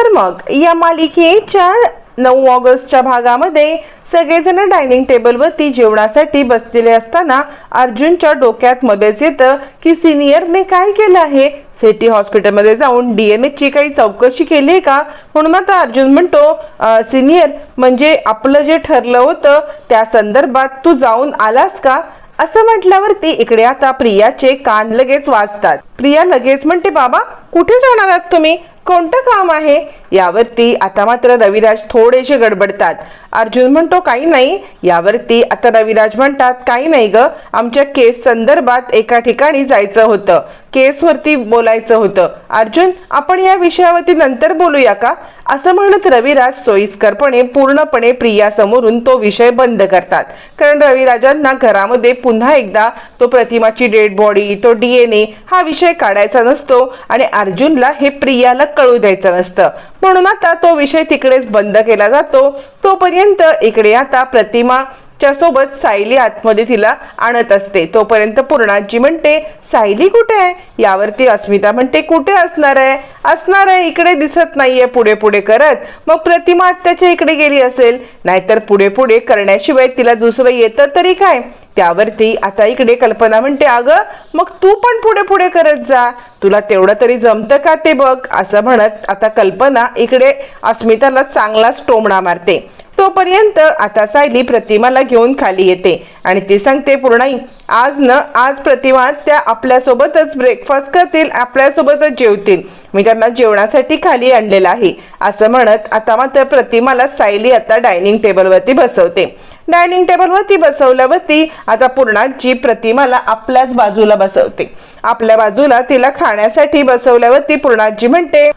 तर मग या मालिकेच्या नऊ ऑगस्टच्या भागामध्ये सगळेजण डायनिंग टेबलवरती जेवणासाठी बसलेले असताना अर्जुनच्या डोक्यात मध्येच येतं की सिनियरने काय केलं आहे? सिटी हॉस्पिटलमध्ये जाऊन डी एन ची काही चौकशी केली आहे का? म्हणून आता अर्जुन म्हणतो सिनियर म्हणजे आपलं जे ठरलं होतं त्या संदर्भात तू जाऊन आलास का? असं म्हटल्यावरती इकडे आता प्रियाचे कान लगेच वाजतात. प्रिया लगेच म्हणते बाबा कुठे जाणार आहात तुम्ही? कोणतं काम आहे? यावरती आता मात्र रविराज थोडेसे गडबडतात. अर्जुन म्हणतो काही नाही. यावरती आता रविराज म्हणतात काही नाही ग. आमच्या केस संदर्भात एका ठिकाणी जायचं होतं. केसवरती बोलायचं होतं. अर्जुन आपण या विषयावरती नंतर बोलूया का? असं म्हणत रविराज सोयीस्करपणे पूर्णपणे प्रियासमोरून तो विषय बंद करतात. कारण रविराजांना घरामध्ये पुन्हा एकदा तो प्रतिमाची डेड बॉडी तो डीएनए हा विषय काढायचा नसतो आणि अर्जुनला हे प्रियाला कळू द्यायचं नसतं. म्हणून आता तो विषय तिकडेच बंद केला जातो. तोपर्यंत इकडे आता प्रतिमा च्या सोबत सायली आतमध्ये तिला आणत असते. तोपर्यंत पूर्णाजी म्हणते सायली कुठे आहे? यावरती अस्मिता म्हणते कुठे असणार आहे? असणार आहे इकडे दिसत नाहीये पुढे पुढे करत. मग प्रतिमा आत्याच्या इकडे गेली असेल. नाहीतर पुढे पुढे करण्याशिवाय तिला दुसरं येतं तरी काय? त्यावरती आता इकडे कल्पना म्हणते अगं मग तू पण पुढे पुढे करत जा. तुला तेवढं तरी जमतं का ते बघ? असं म्हणत आता कल्पना इकडे अस्मिताला चांगलाच टोमणा मारते. तोपर्यंत आता सायली प्रतिमाला घेऊन खाली येते आणि ती सांगते पूर्णाई आज न आज प्रतिमा त्या आपल्यासोबतच ब्रेकफास्ट करतील आपल्यासोबतच जेवतील. मी त्यांना जेवणासाठी खाली आणलेलं आहे. असं म्हणत आता मात्र प्रतिमाला सायली आता डायनिंग टेबलवरती बसवते. डायनिंग टेबलवरती बसवल्यावरती आता पूर्णाची प्रतिमाला आपल्याच बाजूला बसवते. आपल्या बाजूला तिला खाण्यासाठी बसवल्यावरती पूर्णाजी म्हणते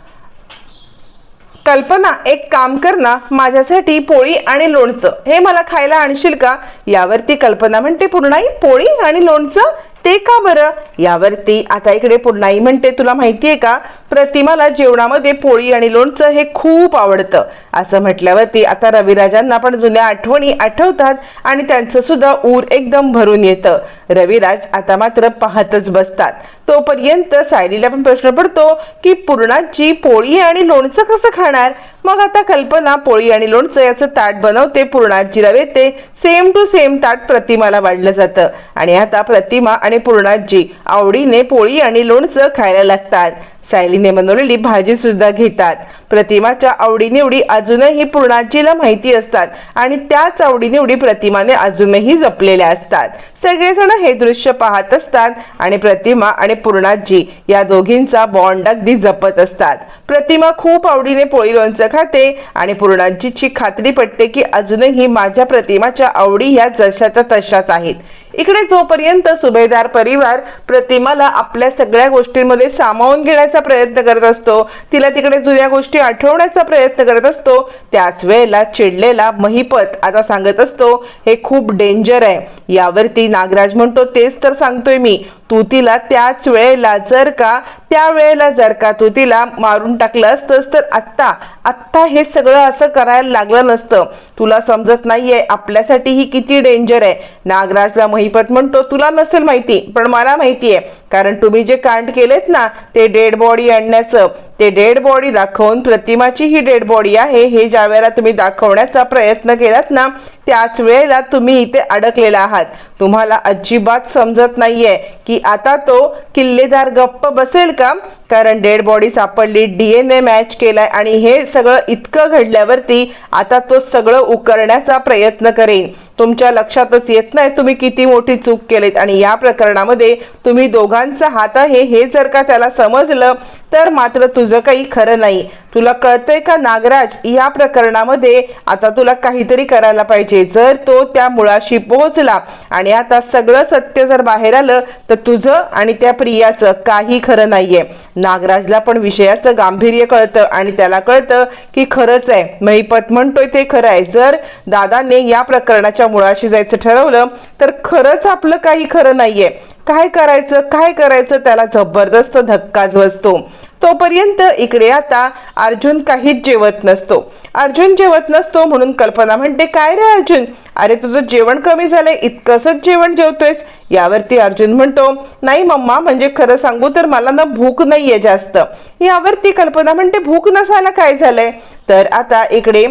कल्पना एक काम कर ना माझ्यासाठी पोळी आणि लोणचं. हे मला खायला आणशील का? यावरती कल्पना म्हणते पूर्णाई पोळी आणि लोणचं? ते का बरं? यावरती आता इकडे पूर्णाई म्हणते तुला माहितीये का? प्रतिमाला जेवणामध्ये पोळी आणि लोणचं हे खूप आवडतं. असं म्हटल्यावरती आता रविराजांना पण जुन्या आठवणी आठवतात आणि त्यांचं सुद्धा ऊर एकदम भरून येतं. रविराज आता मात्र पाहतच बसतात. तोपर्यंत सायलीला पण प्रश्न पडतो की पूर्णाची पोळी आणि लोणचं कसं खाणार? मग आता कल्पना पोळी आणि लोणचं याचं ताट बनवते पूर्णाजीला रवेते सेम टू सेम ताट प्रतिमाला वाढलं जातं. आणि आता प्रतिमा आणि पूर्णाजी आवडीने पोळी आणि लोणचं खायला लागतात. सायलीने बनवलेली भाजी सुद्धा घेतात. प्रतिमाच्या आवडीनिवडी अजूनही पूर्णाजीला माहिती असतात आणि त्याच आवडीनिवडी प्रतिमाने अजूनही जपलेल्या असतात. सगळेजण हे दृश्य पाहत असतात आणि प्रतिमा आणि पूर्णाजी या दोघींचा बॉन्ड अगदी जपत असतात. प्रतिमा खूप आवडीने पोळी लोणचं खाते आणि पूर्णाजीची खात्री पटते की अजूनही माझ्या प्रतिमाच्या आवडी ह्या जशाच्या तशाच आहेत. इकडे जोपर्यंत सुभेदार परिवार प्रतिमाला आपल्या सगळ्या गोष्टींमध्ये सामावून घेण्याचा प्रयत्न करत असतो तिला तिकडे जुन्या गोष्टी आठवण्याचा प्रयत्न करत असतो त्याच वेळेला चिडलेला महिपत आता सांगत असतो हे खूप डेंजर आहे. यावरती नागराज म्हणतो तेच तर सांगतोय मी. तू तिला त्याच वेळेला जर का त्या वेळेला जर का तू तिला मारून टाकलं असतंस तर आत्ता आत्ता हे सगळं असं करायला लागलं नसतं. तुला समजत नाहीये आपल्यासाठी ही किती डेंजर आहे. नागराजला महिपत म्हणतो तुला नसेल माहिती पण मला माहिती आहे कारण तुम्ही जे कांड केलेत ना ते डेड बॉडी आणण्याचं ते डेड बॉडी दाखवून प्रतिमाची ही डेड बॉडी आहे हे ज्या वेळेला तुम्ही दाखवण्याचा प्रयत्न केलात ना त्याच वेळेला तुम्ही इथे अडकलेला आहात. तुम्हाला अजिबात समजत नाहीये की आता तो किल्लेदार गप्प बसेल का? कारण डेड बॉडी सापडली डीएनए मॅच केलाय आणि हे सगळं इतकं घडल्यावरती आता तो सगळं उकरण्याचा प्रयत्न करेन. तुमच्या लक्षातच येत नाही तुम्ही किती मोठी चूक केलीत आणि या प्रकरणामध्ये तुम्ही दोघांचा हात आहे. हे जर का त्याला समजलं तर मात्र तुझं काही खरं नाही. तुला कळतंय का नागराज? या प्रकरणामध्ये आता तुला काहीतरी करायला पाहिजे. जर तो त्या मुळाशी पोहोचला आणि आता सगळं सत्य जर बाहेर आलं तर तुझं आणि त्या प्रियाचं काही खरं नाहीये. नागराजला पण विषयाचं गांभीर्य कळतं आणि त्याला कळतं की खरंच आहे. महिपत म्हणतोय ते खरं आहे. जर दादाने या प्रकरणाच्या मुळाशी जायचं ठरवलं तर खरंच आपलं काही खरं नाहीये. काय करायचं काय करायचं त्याला जबरदस्त धक्काच बसतो. तोपर्यंत इकडे आता अर्जुन काहीच जेवत नसतो. अर्जुन जेवत नसतो म्हणून कल्पना म्हणते काय रे अर्जुन? अरे तुझं जेवण कमी झालंय इतकंसच जेवण जेवतोयस. यावरती अर्जुन म्हणतो नाही मम्मा म्हणजे खरं सांगू तर मला ना भूक नाहीये जास्त. यावरती कल्पना म्हणते भूक नसायला काय झालंय? तर आता इकडे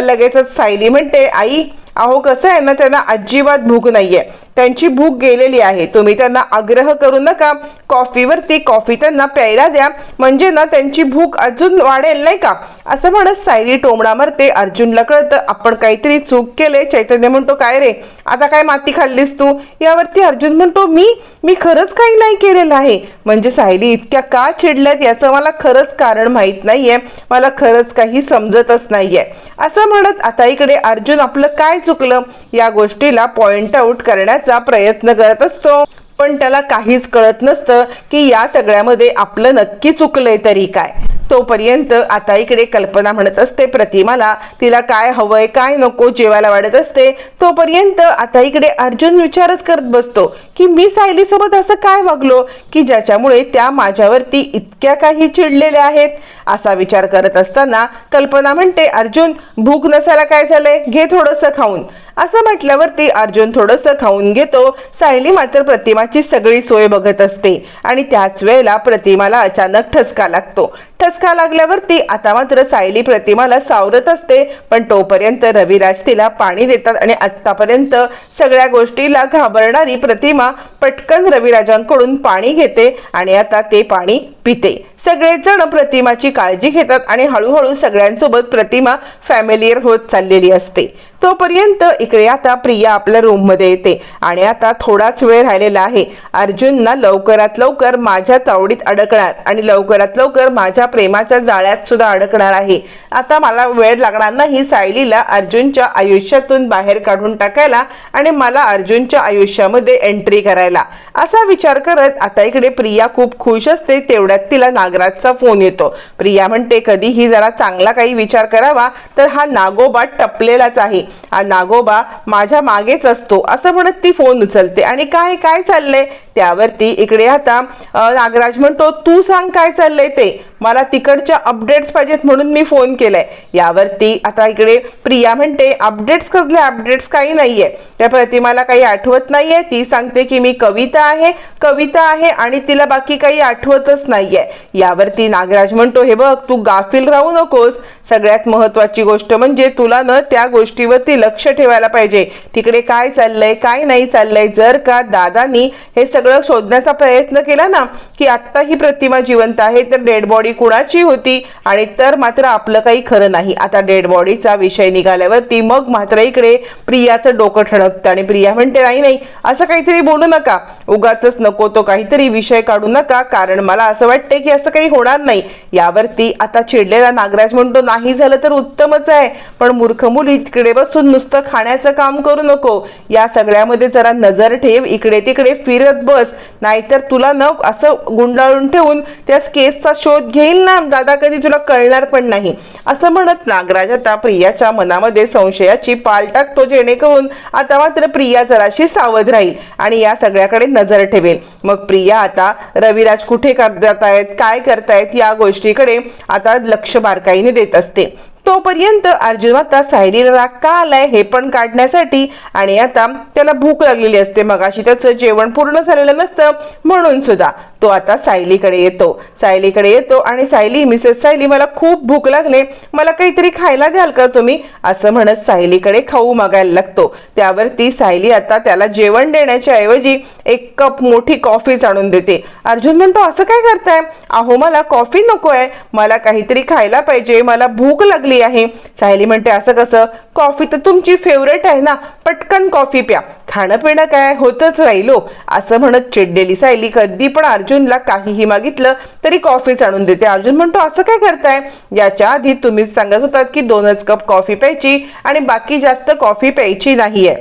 लगेचच सायली म्हणते आई अहो कसं आहे ना त्यांना अजिबात भूक नाहीये. त्यांची भूक गेलेली आहे. तुम्ही त्यांना आग्रह करू नका. कॉफीवरती कॉफी त्यांना प्यायला द्या. म्हणजे ना त्यांची भूक अजून वाढेल नाही का? असं म्हणत सायली टोमणा मरते. अर्जुनला कळतं आपण काहीतरी चूक केले चैतन्य म्हणतो काय रे? आता काय माती खाल्लीस तू? यावरती अर्जुन म्हणतो मी? मी खरंच काही नाही केलेलं आहे. म्हणजे सायली इतक्या का चिडल्यात? याचं मला खरंच कारण माहीत नाहीये. मला खरंच काही समजतच नाहीये. असं म्हणत आता इकडे अर्जुन आपलं काय चुकलं? या गोष्टीला पॉइंट आउट करण्याचा प्रयत्न करत असतो. पण त्याला काहीच कळत नसतं की या सगळ्यामध्ये आपलं नक्की चुकलंय तरी काय. तोपर्यंत आता इकडे कल्पना म्हणत असते प्रतिमाला तिला काय हवंय काय नको जेवायला वाढत असते. तोपर्यंत आता इकडे अर्जुन विचारच करत बसतो की मी सायली सोबत असं काय वागलो की ज्याच्यामुळे त्या माझ्यावरती इतक्या काही चिडलेल्या आहेत? असा विचार करत असताना कल्पना म्हणते अर्जुन भूक नसायला काय झालंय? घे थोडंसं खाऊन. असं म्हटल्यावरती अर्जुन थोडंसं खाऊन घेतो. सायली मात्र प्रतिमाची सगळी सोय बघत असते आणि त्याच वेळेला प्रतिमाला अचानक ठसका लागतो. ठसका लागल्यावरती आता मात्र सायली प्रतिमाला सावरत असते पण तोपर्यंत रविराज तिला पाणी देतात आणि आत्तापर्यंत सगळ्या गोष्टीला घाबरणारी प्रतिमा पटकन रविराजांकडून पाणी घेते आणि आता ते पाणी पिते. सगळेजण प्रतिमाची काळजी घेतात आणि हळूहळू सगळ्यांसोबत प्रतिमा फॅमिलीयर होत चाललेली असते. तोपर्यंत इकडे आता प्रिया आपल्या रूममध्ये येते. आणि आता थोडाच वेळ राहिलेला आहे. अर्जुनना लवकरात लवकर माझ्या तावडीत अडकणार आणि लवकरात लवकर माझ्या प्रेमाच्या जाळ्यात सुद्धा अडकणार आहे. आता मला वेळ लागणार नाही सायलीला अर्जुनच्या आयुष्यातून बाहेर काढून टाकायला आणि मला अर्जुनच्या आयुष्यामध्ये एंट्री करायला. असा विचार करत आता इकडे प्रिया खूप खुश असते तेवढ्यात तिला नागराजचा फोन येतो. प्रिया म्हणते कधीही जरा चांगला काही विचार करावा तर हा नागोबा टपलेलाच आहे. हा नागोबा माझ्या मागेच असतो. असं म्हणत ती फोन उचलते. आणि काय काय चाललंय? त्यावरती इकडे आता नागराज म्हणतो तू सांग काय चाललंय ते? मला तिकडच्या अपडेट्स पाहिजेत म्हणून मी फोन केलाय. यावरती आता इकडे प्रिया म्हणते अपडेट्स कसले? अपडेट्स काही नाहीये. त्या प्रतिमाला काही आठवत नाहीये. ती सांगते की मी कविता आहे कविता आहे आणि तिला बाकी काही आठवतच नाहीये. यावरती नागराज म्हणतो हे बघ तू गाफील राहू नकोस. सगळ्यात महत्वाची गोष्ट म्हणजे तुला न त्या गोष्टीवरती लक्ष ठेवायला पाहिजे. तिकडे काय चाललंय काय नाही चाललंय जर का दादानी हे सगळं शोधण्याचा प्रयत्न केला ना की आत्ता ही प्रतिमा जिवंत आहे तर डेड बॉडी कुणाची होती? आणि तर मात्र आपलं काही खरं नाही. आता डेड बॉडीचा विषय निघाल्यावरती मग मात्र इकडे प्रियाचं डोकं ठणकतं आणि प्रिया म्हणते नाही नाही असं काहीतरी बोलू नका. उगाच नको तो काहीतरी विषय काढू नका. कारण मला असं वाटतंय की असं काही होणार नाही. यावरती आता चिडलेला नागराज म्हणतो नाही झालं तर उत्तमच आहे. पण मूर्ख मुली इकडे बसून नुसतं खाण्याचं काम करू नको. या सगळ्यामध्ये जरा नजर ठेव इकडे तिकडे फिरत बस. नाहीतर तुला न असं गुंडाळून ठेवून त्या केसचा शोध घेईल ना. दादा कधी तुला कळणार पण नाही. असं म्हणत नागराज आता प्रियाच्या मनामध्ये संशयाची पाल टाकतो जेणेकरून आता मात्र प्रिया जराशी सावध राहील आणि या सगळ्याकडे नजर ठेवेल. मग प्रिया आता रविराज कुठे कर- जात आहेत काय करतायत? या गोष्टीकडे आता लक्ष बारकाईने देत असते असते. तोपर्यंत अर्जुन आता सायलीला राग का आलाय हे पण काढण्यासाठी. आणि आता त्याला भूक लागलेली असते. मगाशी त्याचं जेवण पूर्ण झालेलं नसतं म्हणून सुद्धा तो आता सायलीकडे येतो. सायलीकडे येतो आणि सायली मिसेस सायली मला खूप भूक लागले. मला काहीतरी खायला द्याल का तुम्ही? असं म्हणत सायलीकडे खाऊ मागायला लागतो. त्यावरती सायली आता त्याला जेवण देण्याच्या ऐवजी एक कप मोठी कॉफीच आणून देते. अर्जुन म्हणतो असं काय करताय? अहो मला कॉफी नको आहे मला काहीतरी खायला पाहिजे. मला भूक लागली. आहे. सायली म्हणते असं कसं? कॉफी तर तुमची फेवरेट आहे ना. पटकन कॉफी प्या. खाणं पिणं काय? होतच राहिलो. असं म्हणत चिडलेली सायली कधी पण अर्जुनला काहीही मागितलं तरी कॉफीच आणून देते. अर्जुन म्हणतो असं काय करताय? याच्या आधी तुम्हीच सांगत होतात की दोनच कप कॉफी प्यायची आणि बाकी जास्त कॉफी प्यायची नाहीये.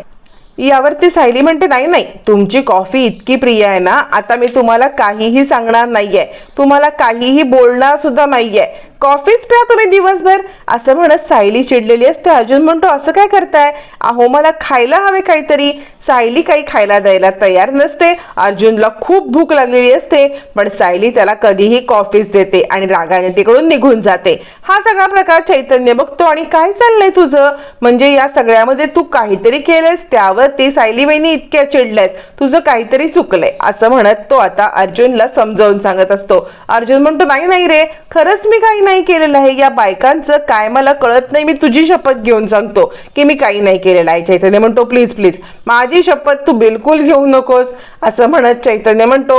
यावरती सायली म्हणते नाही नाही. तुमची कॉफी इतकी प्रिय आहे ना. आता मी तुम्हाला काहीही सांगणार नाहीये. तुम्हाला काहीही बोलणार सुद्धा नाहीये. कॉफीच प्या तुम्ही दिवसभर असं म्हणत सायली चिडलेली असते. अर्जुन म्हणतो असं काय करताय? अहो मला खायला हवे काहीतरी. सायली काही खायला द्यायला तयार नसते. अर्जुनला खूप भूक लागलेली असते पण सायली त्याला कधीही कॉफीच देते आणि रागाने तिकडून निघून जाते. हा सगळा प्रकार चैतन्य बघतो. आणि काय चाललंय तुझं? म्हणजे या सगळ्यामध्ये तू काहीतरी केलंयस त्यावर ती सायली बहिणी इतक्या चिडल्यात. तुझं काहीतरी चुकलंय असं म्हणत तो आता अर्जुनला समजावून सांगत असतो. अर्जुन म्हणतो नाही नाही रे. खरंच मी काही नाही केलेलं आहे. या बायकांचं काय मला कळत नाही. मी तुझी शपथ घेऊन सांगतो की मी काही नाही केलेलं आहे. चैतन्य म्हणतो प्लीज प्लीज माझी शपथ तू बिलकुल घेऊ नकोस. असं म्हणत चैतन्य म्हणतो.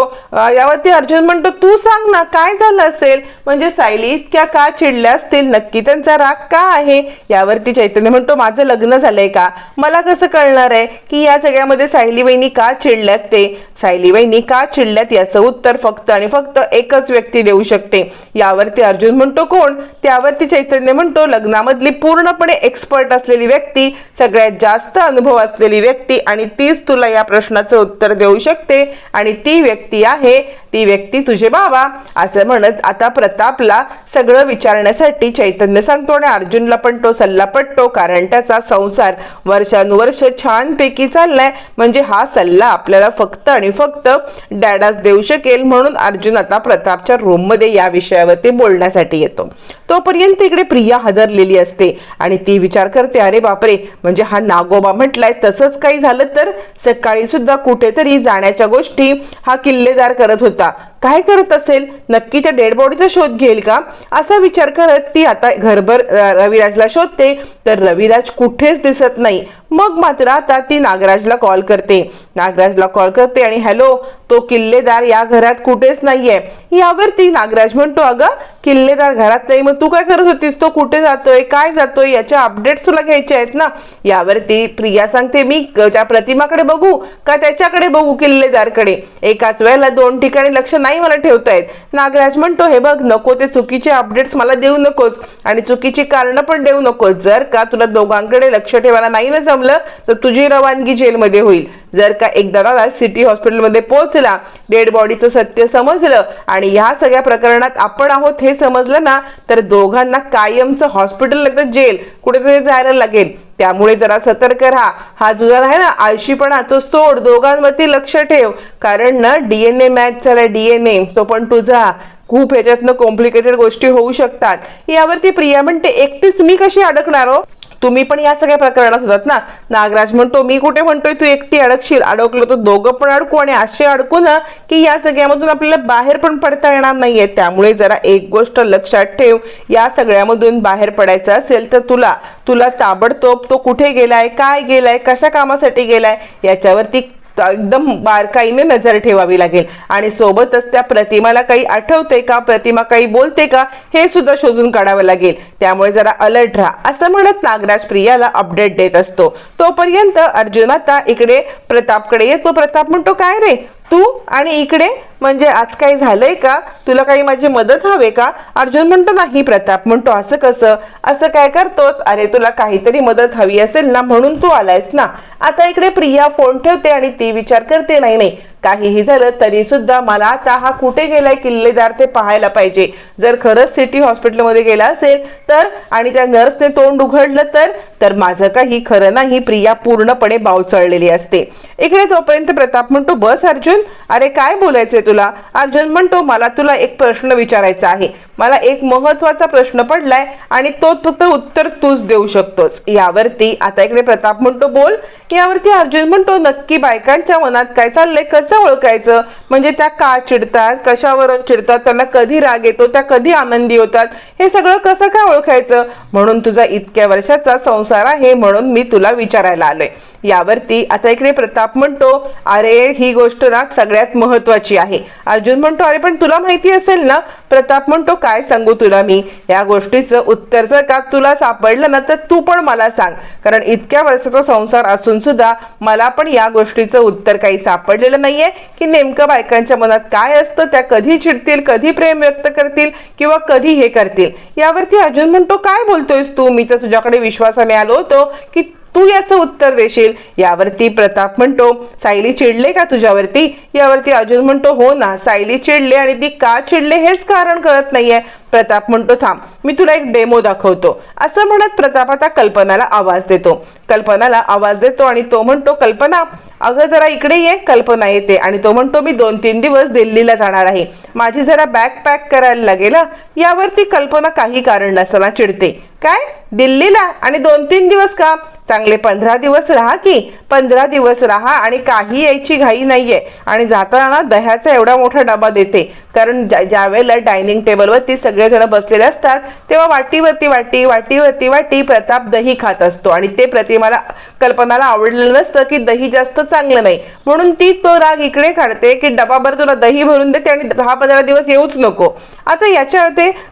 यावरती अर्जुन म्हणतो तू सांग ना काय झालं असेल? म्हणजे सायली इतक्या का चिडल्या असतील? नक्की त्यांचा राग का आहे? यावरती चैतन्य म्हणतो माझं लग्न झालंय का? मला कसं कळणार आहे की या सगळ्यामध्ये सायली वहिनी का चिडल्यात ते? सायली वहिनी का चिडल्यात याचं उत्तर फक्त आणि फक्त एकच व्यक्ती देऊ शकते. यावरती अर्जुन म्हणतो कोण त्यावरती चैतन्य म्हणतो लग्नामधली पूर्णपणे एक्सपर्ट असलेली व्यक्ती सगळ्यात जास्त अनुभव असलेली व्यक्ती आणि तीच तुला या प्रश्नाचं उत्तर देऊ शकते. आणि ती व्यक्ती आहे ती व्यक्ती तुझे बाबा असं म्हणत आता प्रतापला सगळं विचारण्यासाठी चैतन्य सांगतो आणि अर्जुनला पण तो सल्ला पटतो कारण त्याचा संसार वर्षानुवर्ष छानपैकी चाललाय. म्हणजे हा सल्ला आपल्याला फक्त आणि फक्त डॅडाच देऊ शकेल म्हणून अर्जुन आता प्रतापच्या रूममध्ये या विषयावरती बोलण्यासाठी येतो. तोपर्यंत इकडे प्रिया हदरलेली असते. आणि ती विचार करते अरे बापरे म्हणजे हा नागोबा म्हटलाय तसंच काही झालं तर? सकाळी सुद्धा कुठेतरी जाण्याच्या गोष्टी हा किल्लेदार करत होता. काय करत असेल? नक्की त्या डेड बॉडीचा शोध घेईल का? असा विचार करत ती आता घरभर रविराजला शोधते. तर रविराज कुठेच दिसत नाही. मग मात्र आता ती नागराजला कॉल करते. नागराजला कॉल करते आणि हॅलो तो किल्लेदार या घरात कुठेच नाहीये. यावरती नागराज म्हणतो अगं किल्लेदार घरात नाही मग तू काय करत होतीस? तो कुठे जातोय? काय जातोय? याच्या अपडेट्स तुला घ्यायचे आहेत ना? यावर ती प्रिया सांगते मी त्या प्रतिमाकडे बघू का त्याच्याकडे बघू किल्लेदारकडे? एकाच वेळेला दोन ठिकाणी लक्ष नाही मला ठेवता येत. नागराज म्हणतो हे बघ नको ते चुकीचे अपडेट्स मला देऊ नकोस आणि चुकीची कारणं पण देऊ नकोस. जर का तुला दोघांकडे लक्ष ठेवायला नाही ना जमलं तर तुझी रवानगी जेलमध्ये होईल. जर का एकदा दादा सिटी हॉस्पिटलमध्ये पोहोचला डेड बॉडीचं सत्य समजलं आणि ह्या सगळ्या प्रकरणात आपण आहोत हे समजलं ना तर दोघांना कायमचं हॉस्पिटल लागतं जेल कुठेतरी जायला लागेल. त्यामुळे जरा सतर्क राहा. हा तुझा आहे ना आळशीपणा तो सोड. दोघांवरती लक्ष ठेव. कारण ना डीएनए मॅच झाला डीएनए तो पण तुझा. खूप ह्याच्यातनं कॉम्प्लिकेटेड गोष्टी होऊ शकतात. यावरती प्रिया म्हणते एकटीच मी कशी अडकणार हो? तुम्ही पण या सगळ्या प्रकरणात होतात ना. नागराज म्हणतो मी कुठे म्हणतोय तू एकटी अडकशील. अडकलो तर दोघं पण अडकू आणि असे अडकू ना की या सगळ्यामधून आपल्याला बाहेर पण पडता येणार नाहीये. त्यामुळे जरा एक गोष्ट लक्षात ठेव या सगळ्यामधून बाहेर पडायचं असेल तर तुला तुला ताबडतोब तो कुठे गेलाय काय गेलाय कशा कामासाठी गेलाय याच्यावरती एकदम बारकाईने नजर ठेवावी लागेल. आणि सोबतच त्या प्रतिमाला काही आठवते का प्रतिमा काही बोलते का हे सुद्धा शोधून काढावं लागेल. त्यामुळे जरा अलर्ट राहा असं म्हणत नागराज प्रियाला अपडेट देत असतो. तोपर्यंत अर्जुन आता इकडे प्रतापकडे येतो. प्रताप म्हणतो काय रे तू आणि इकडे म्हणजे आज काही झालंय का? तुला काही माझी मदत हवे का? अर्जुन म्हणतो नाही प्रताप म्हणतो असं कसं? असं काय करतोस? अरे तुला काहीतरी मदत हवी असेल ना म्हणून तू आलायस ना. आता इकडे प्रिया फोन ठेवते आणि ती विचार करते नाही नाही काहीही झालं तरी सुद्धा मला आता हा कुठे गेलाय किल्लेदार ते पाहायला पाहिजे. जर खरंच सिटी हॉस्पिटलमध्ये गेला असेल तर आणि त्या नर्सने तोंड उघडलं तर तर माझं काही खरं नाही. प्रिया पूर्णपणे बावचळलेली असते. इकडे जोपर्यंत प्रताप म्हणतो बस अर्जुन अरे काय बोलायचंय तुला? अर्जुन म्हणतो मला तुला एक प्रश्न विचारायचा आहे. मला एक महत्त्वाचा प्रश्न पडलाय आणि तो फक्त उत्तर तूच देऊ शकतोस. यावरती आता इकडे प्रताप म्हणतो बोल. यावरती अर्जुन म्हणतो नक्की बायकांच्या मनात काय चाललंय? कसं ओळखायचं? म्हणजे त्या का चिडतात? कशावरून चिडतात? त्यांना कधी राग येतो? त्या कधी आनंदी होतात? हे सगळं कसं काय ओळखायचं? म्हणून तुझा इतक्या वर्षाचा संसार आहे म्हणून मी तुला विचारायला आलोय. यावरती आता इकडे प्रताप म्हणतो अरे ही गोष्ट ना सगळ्यात महत्वाची आहे. अर्जुन म्हणतो अरे पण तुला माहिती असेल ना? प्रताप म्हणतो काय सांगू तुला मी? या गोष्टीचं उत्तर जर का तुला सापडलं ना तर तू पण मला सांग. कारण इतक्या वर्षाचा संसार असून सुद्धा मला पण या गोष्टीचं उत्तर काही सापडलेलं नाहीये. की नेमकं बायकांच्या मनात काय असतं त्या कधी चिडतील कधी प्रेम व्यक्त करतील किंवा कधी हे करतील? यावरती अर्जुन म्हणतो काय बोलतोयस तू? मी तर तुझ्याकडे विश्वासाने आलो होतो की तू याचं उत्तर देशील? यावरती प्रताप म्हणतो सायली चिडले का तुझ्यावरती? यावरती अर्जुन म्हणतो हो ना सायली चिडले आणि ती का चिडले हेच कारण कळत नाहीये. प्रताप म्हणतो थांब मी तुला एक डेमो दाखवतो. असं म्हणत प्रताप आता कल्पनाला आवाज देतो. कल्पनाला आवाज देतो आणि तो म्हणतो कल्पना अगं जरा इकडे ये कल्पना येते. आणि तो म्हणतो मी दोन तीन दिवस दिल्लीला जाणार आहे. माझी जरा बॅग पॅक करायला लागेल यावरती कल्पना काही कारण नसताना चिडते. काय? दिल्लीला? आणि दोन तीन दिवस का? चांगले पंधरा दिवस राहा की पंधरा दिवस राहा आणि काही यायची घाई नाहीये. आणि जाताना दह्याचा एवढा मोठा डबा देते. कारण ज्या वेळेला डायनिंग टेबलवरती सगळेजण बसलेले असतात तेव्हा वाटीवरती वाटी वाटीवरती वाटी प्रताप दही खात असतो. आणि ते प्रतिमाला कल्पनाला आवडलेलं नसतं की दही जास्त चांगलं नाही. म्हणून ती तो राग इकडे काढते की डबाभर तुला दही भरून देते आणि दहा पंधरा दिवस येऊच नको. आता याच्या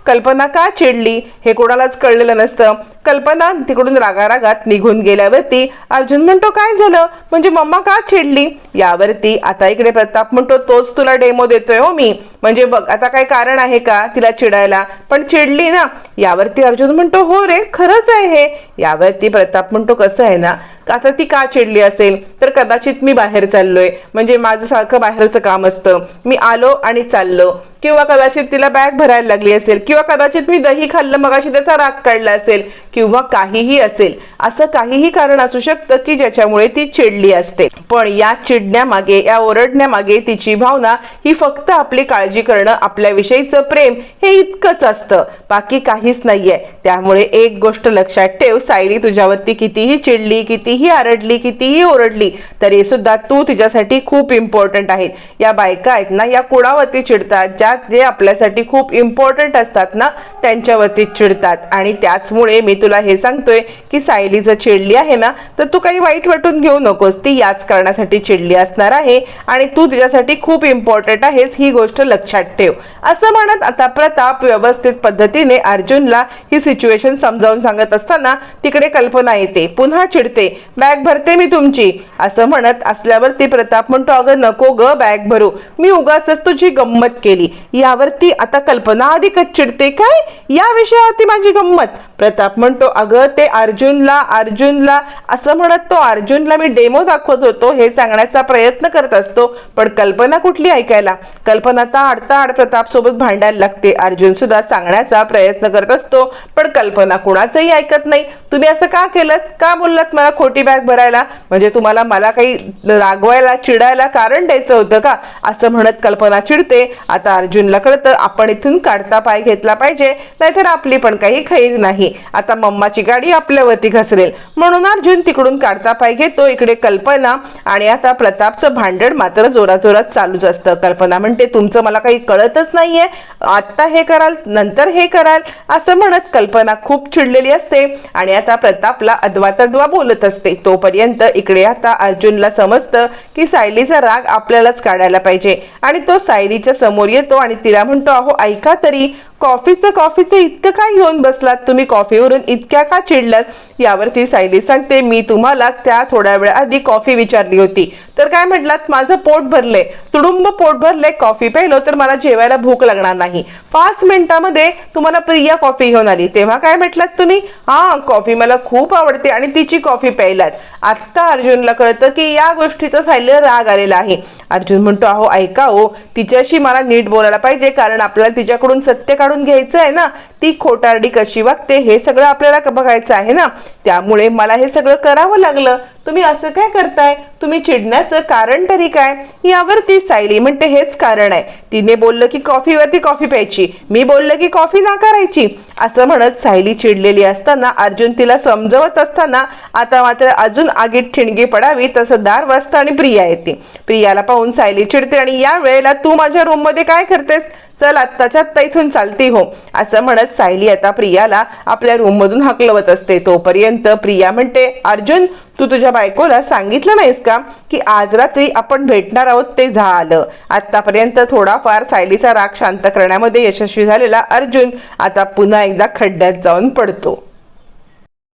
कल्पना का चिडली? हे कोणालाच कळलेलं नसतं. कल्पना तिकडून रागारागात निघून गेल्यावरती अर्जुन म्हणतो काय झालं? म्हणजे मम्मा का चिडली? यावरती आता इकडे प्रताप म्हणतो तोच तुला डेमो देतोय हो मी. म्हणजे बघ आता काय कारण आहे का तिला चिडायला? पण चिडली ना. यावरती अर्जुन म्हणतो हो रे खरंच आहे हे. यावरती प्रताप म्हणतो कसं आहे ना? आता ती का चिडली असेल? तर कदाचित मी बाहेर चाललोय. म्हणजे माझं सारखं बाहेरचं काम असतं. मी आलो आणि चाललो. किंवा कदाचित तिला बॅग भरायला लागली असेल किंवा कदाचित मी दही खाल्लं मगाशी त्याचा राग काढला असेल किंवा काहीही असेल असं काहीही कारण असू शकतं की ज्याच्यामुळे ती चिडली असते. पण या चिडण्यामागे या ओरडण्यामागे तिची भावना ही फक्त आपली काळजी करणं आपल्याविषयीचं प्रेम हे इतकंच असतं. बाकी काहीच नाहीये. त्यामुळे एक गोष्ट लक्षात ठेव सायली तुझ्यावरती कितीही चिडली कितीही आरडली कितीही ओरडली तरी सुद्धा तू तिच्यासाठी खूप इम्पॉर्टंट आहे या बायका आहेत ना या कुणावरती चिडतात ज्या जे आपल्यासाठी खूप इम्पॉर्टंट असतात ना त्यांच्यावरती चिडतात. आणि त्याचमुळे मी तुला हे सांगतोय की सायली जर चिडली आहे ना तर तू काही वाईट वाटून घेऊ नकोस. ती याच कारणासाठी चिडली असणार आहे आणि तू तिच्यासाठी खूप इम्पॉर्टंट आहेस ही गोष्ट लक्षात ठेव. असं म्हणत आता प्रताप व्यवस्थित पद्धतीने अर्जुनला ही सिच्युएशन समजावून सांगत असताना तिकडे कल्पना येते. पुन्हा चिडते बॅग भरते मी तुमची. असं म्हणत असल्यावर ती प्रताप म्हणतो अगं नको ग बॅग भरू. मी उगाच तुझी गंमत केली. यावरती आता कल्पना अधिकच चिडते काय? या विषयावरती माझी गंमत. प्रताप म्हणतो अगं ते अर्जुनला अर्जुनला असं म्हणत तो अर्जुनला मी डेमो दाखवत होतो हे सांगण्याचा प्रयत्न करत असतो पण कल्पना कुठली ऐकायला? कल्पना ताड प्रताप सोबत भांडायला लागते. अर्जुन सुद्धा सांगण्याचा प्रयत्न करत असतो पण कल्पना कुणाचंही ऐकत नाही. तुम्ही असं का केलं का बोललात मला खोटी बॅग भरायला? म्हणजे तुम्हाला मला काही रागवायला चिडायला कारण द्यायचं होतं का? असं म्हणत कल्पना चिडते. आता अर्जुनला कळतं आपण इथून काढता पाय घेतला पाहिजे नाहीतर आपली पण काही खैर नाही. आता मम्माची गाडी आपल्यावरती घसरेल. म्हणून अर्जुन तिकडून काढता पाय घेतो इकडे कल्पना आणि आता प्रतापचं भांडण मात्र जोराजोरात चालूच असतं. कल्पना म्हणते तुमचं मला काही कळतच नाहीये. आत्ता हे कराल नंतर हे कराल असं म्हणत कल्पना खूप चिडलेली असते आणि आता प्रतापला अद्वा तद्वा बोलत असते. तोपर्यंत इकडे आता अर्जुनला समजतं की सायलीचा राग आपल्यालाच काढायला पाहिजे आणि तो सायलीच्या समोर येतो आणि तिला म्हणतो अहो ऐका तरी कॉफीचं कॉफीचं इतकं काय घेऊन बसलात? तुम्ही कॉफीवरून इतक्या का चिडलात? यावरती सायली सांगते मी तुम्हाला त्या थोड्या वेळ आधी कॉफी विचारली होती. तर काय म्हटलात? माझं पोट भरलंय. तुडुंब पोट भरले कॉफी प्यायलो तर मला जेवायला भूक लागणार नाही. पाच मिनिटामध्ये तुम्हाला प्रिया कॉफी घेऊन आली. तेव्हा काय म्हटलात तुम्ही? हा कॉफी मला खूप आवडते आणि तिची कॉफी प्यायलात. आत्ता अर्जुनला कळतं की या गोष्टीचा सायलीला राग आलेला आहे. अर्जुन म्हणतो अहो ऐका हो तिच्याशी मला नीट बोलायला पाहिजे कारण आपल्याला तिच्याकडून सत्य काढून घ्यायचं आहे ना ती खोटारडी कशी वागते हे सगळं आपल्याला बघायचं आहे ना? त्यामुळे मला हे सगळं करावं लागलं. तुम्ही असं काय करताय? तुम्ही चिडण्याचं कारण तरी काय? यावरती सायली म्हणते हेच कारण आहे. तिने बोललं की कॉफीवरती कॉफी प्यायची. मी बोललं की कॉफी नाकारायची असं म्हणत सायली चिडलेली असताना अर्जुन तिला समजवत असताना आता मात्र अजून आगीत ठिणगी पडावी तसं दार वाजतं आणि प्रिया येते. प्रियाला पाहून सायली चिडते आणि या वेळेला तू माझ्या रूममध्ये काय करतेस? चल आत्ताच्या आत्ता इथून चालती हो. असं म्हणत सायली आता प्रियाला आपल्या रूम मधून हकलवत असते. तोपर्यंत प्रिया म्हणते अर्जुन तू तुझ्या बायकोला सांगितलं नाहीस का की आज रात्री आपण भेटणार आहोत? ते झालं. आतापर्यंत थोडाफार सायलीचा राग शांत करण्यामध्ये यशस्वी झालेला अर्जुन आता पुन्हा एकदा खड्ड्यात जाऊन पडतो.